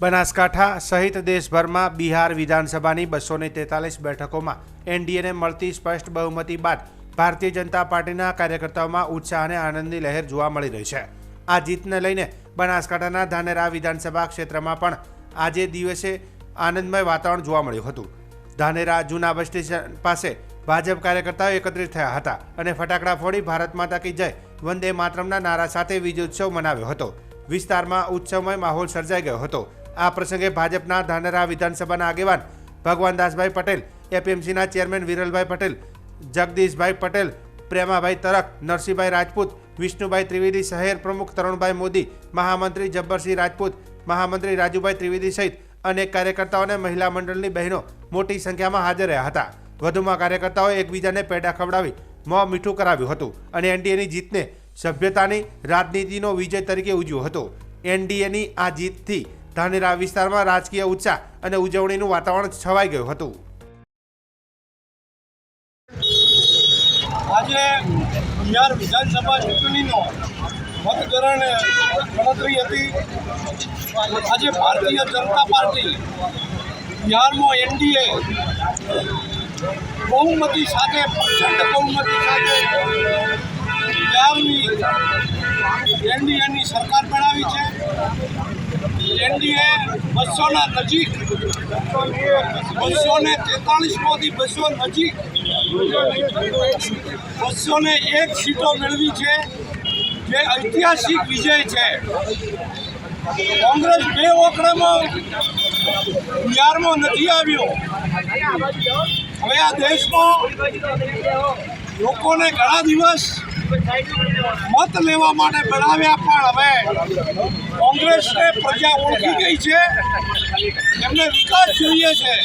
બનાસકાંઠા સહિત દેશભરમાં બિહાર વિધાનસભાની બસો તેતાલીસ બેઠકોમાં એનડીએને મળતી સ્પષ્ટ બહુમતી બાદ ભારતીય જનતા પાર્ટીના કાર્યકર્તાઓમાં ઉત્સાહ અને આનંદની લહેર જોવા મળી રહી છે. આ જીતને લઈને બનાસકાંઠાના ધાનેરા વિધાનસભા ક્ષેત્રમાં પણ આજે દિવસે આનંદમય વાતાવરણ જોવા મળ્યું હતું. ધાનેરા જૂના બસ સ્ટેશન પાસે ભાજપ કાર્યકર્તાઓ એકત્રિત થયા હતા અને ફટાકડા ફોડી ભારત માતા કી જય વંદે માતરમના નારા સાથે વિજયોત્સવ મનાવ્યો હતો. વિસ્તારમાં ઉત્સવમય માહોલ સર્જાઈ ગયો હતો. આ પ્રસંગે ભાજપના ધાનેરા વિધાનસભાના આગેવાન ભગવાનદાસભાઈ પટેલ, એપીએમસીના ચેરમેન વિરલભાઈ પટેલ, જગદીશભાઈ પટેલ, પ્રેમાભાઈ તરક, નરસિંહભાઈ રાજપૂત, વિષ્ણુભાઈ ત્રિવેદી શહેર પ્રમુખ તરુણભાઈ મોદી, મહામંત્રી જબ્બરસિંહ રાજપૂત, મહામંત્રી રાજુભાઈ ત્રિવેદી સહિત અનેક કાર્યકર્તાઓ અને મહિલા મંડળની બહેનો મોટી સંખ્યામાં હાજર રહ્યા હતા. વધુમાં કાર્યકર્તાઓએ એકબીજાને પેડા ખવડાવી, મોં મીઠું કરાવ્યું હતું અને એનડીએની જીતને સભ્યતાની રાજનીતિનો વિજય તરીકે ઉજવ્યો હતો. એનડીએની આ જીતથી ધાનેરા વિસ્તારમાં રાજકીય ઉત્સાહ અને ઉજવણીનું વાતાવરણ છવાઈ ગયું હતું. આજે બિહાર વિધાનસભા ચૂંટણીનો મતગણન ગણતરી હતી. આજે ભારતીય જનતા પાર્ટી બિહારમાં એનડીએ બહુમતી સાથે, પ્રચંડ બહુમતી સાથે બિહારની એનડીએની સરકાર બનાવી છે. એનડીએ બસોના નજીક બસો ને તેતાળીસમાંથી બસો નજીક બસો ને એક સીટો મેળવી છે. જે ઐતિહાસિક વિજય છે. કોંગ્રેસ બે ઓકડામાં બિહારમાં નથી આવ્યો. હવે આ દેશમાં લોકોને ઘણા દિવસ મત લેવા માટે બનાવ્યા પણ હવે કોંગ્રેસને પ્રજા ઓળખી ગઈ છે. એમને વિકાસ જોઈએ છે.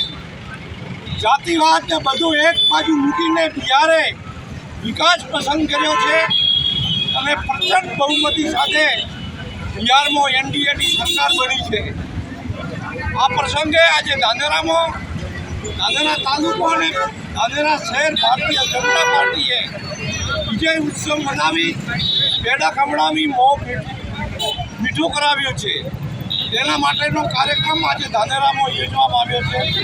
જાતિવાદ ને બધું એક બાજુ મૂકીને બિહારે વિકાસ પસંદ કર્યો છે. અને પ્રચંડ બહુમતી સાથે બિહારમાં એનડીએની સરકાર બની છે. આ પ્રસંગે આજે ધાનેરામાં, ધાનેરા તાલુકો અને ધાનેરા શહેર ભારતીય જનતા પાર્ટીએ વિજય ઉત્સવ મનાવી પેડા ખમડાવી મોં મીઠું કરાવ્યું છે. તેના માટેનો કાર્યક્રમ આજે ધાનેરામાં યોજવામાં આવ્યો છે.